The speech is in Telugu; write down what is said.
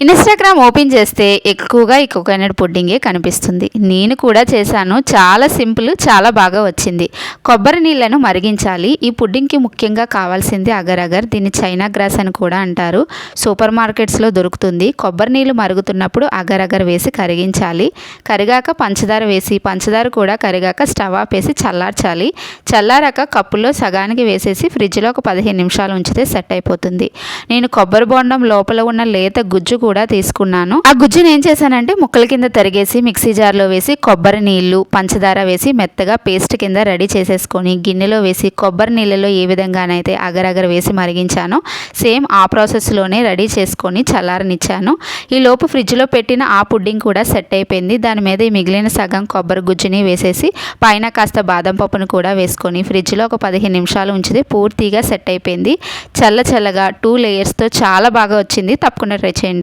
ఇన్స్టాగ్రామ్ ఓపెన్ చేస్తే ఎక్కువగా ఈ కోకోనట్ పుడ్డింగే కనిపిస్తుంది. నేను కూడా చేశాను. చాలా సింపుల్ చాలా బాగా వచ్చింది. కొబ్బరి నీళ్ళను మరిగించాలి. ఈ పుడ్డింగ్కి ముఖ్యంగా కావాల్సింది అగర్ అగర్. దీన్ని చైనా గ్రాస్ అని కూడా అంటారు. సూపర్ మార్కెట్స్లో దొరుకుతుంది. కొబ్బరి నీళ్ళు మరుగుతున్నప్పుడు అగర్ అగర్ వేసి కరిగించాలి. కరిగాక పంచదార వేసి పంచదార కూడా కరిగాక స్టవ్ ఆపేసి చల్లార్చాలి. చల్లారాక కప్పులో సగానికి వేసేసి ఫ్రిడ్జ్లో ఒక పదిహేను నిమిషాలు ఉంచితే సెట్ అయిపోతుంది. నేను కొబ్బరి బొండం లోపల ఉన్న లేత గుజ్జు కూడా తీసుకున్నాను. ఆ గుజ్జుని ఏం చేశానంటే ముక్కల కింద తరిగేసి మిక్సీ జార్లో వేసి కొబ్బరి నీళ్ళు పంచదార వేసి మెత్తగా పేస్ట్ కింద రెడీ చేసేసుకొని గిన్నెలో వేసి కొబ్బరి నీళ్ళలో ఏ విధంగానైతే అగరగర వేసి మరిగించానో సేమ్ ఆ ప్రాసెస్లోనే రెడీ చేసుకొని చల్లారనిచ్చాను. ఈ లోపు ఫ్రిడ్జ్లో పెట్టిన ఆ పుడ్డింగ్ కూడా సెట్ అయిపోయింది. దాని మీద ఈ మిగిలిన సగం కొబ్బరి గుజ్జుని వేసేసి పైన కాస్త బాదం పప్పును కూడా వేసుకొని ఫ్రిడ్జ్లో ఒక పదిహేను నిమిషాలు ఉంచితే పూర్తిగా సెట్ అయిపోయింది. చల్ల చల్లగా టూ లేయర్స్తో చాలా బాగా వచ్చింది. తప్పకుండా ట్రై చేయండి.